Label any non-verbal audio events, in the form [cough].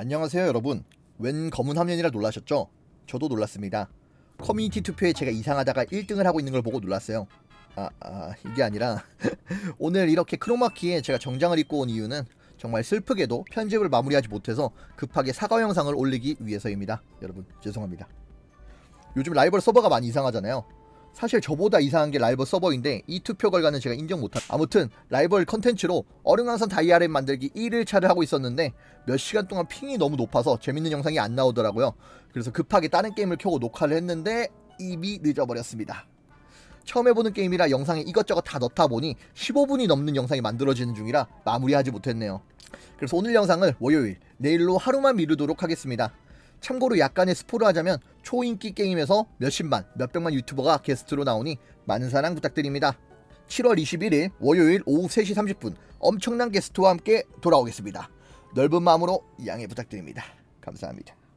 안녕하세요 여러분. 웬 검은 화면이라 놀라셨죠? 저도 놀랐습니다. 커뮤니티 투표에 제가 이상하다가 1등을 하고 있는 걸 보고 놀랐어요. 아, 아 이게 아니라 [laughs] 오늘 이렇게 크로마키에 제가 정장을 입고 온 이유는 정말 슬프게도 편집을 마무리하지 못해서 급하게 사과 영상을 올리기 위해서입니다. 여러분 죄송합니다. 요즘 라이벌 서버가 많이 이상하잖아요 사실 저보다 이상한 게 라이벌 서버인데 이 투표 결과는 제가 인정 못한 아무튼 라이벌 컨텐츠로 어릉왕선 다이아렘 만들기 1일차를 하고 있었는데 몇 시간 동안 핑이 너무 높아서 재밌는 영상이 안 나오더라고요. 그래서 급하게 다른 게임을 켜고 녹화를 했는데 이미 늦어버렸습니다. 처음 해보는 게임이라 영상에 이것저것 다 넣다 보니 15분이 넘는 영상이 만들어지는 중이라 마무리하지 못했네요. 그래서 오늘 영상을 월요일 내일로 하루만 미루도록 하겠습니다 참고로 약간의 스포를 하자면 초인기 게임에서 몇십만, 몇백만 유튜버가 게스트로 나오니 많은 사랑 부탁드립니다. 7월 21일 월요일 오후 3시 30분 엄청난 게스트와 함께 돌아오겠습니다. 넓은 마음으로 양해 부탁드립니다. 감사합니다.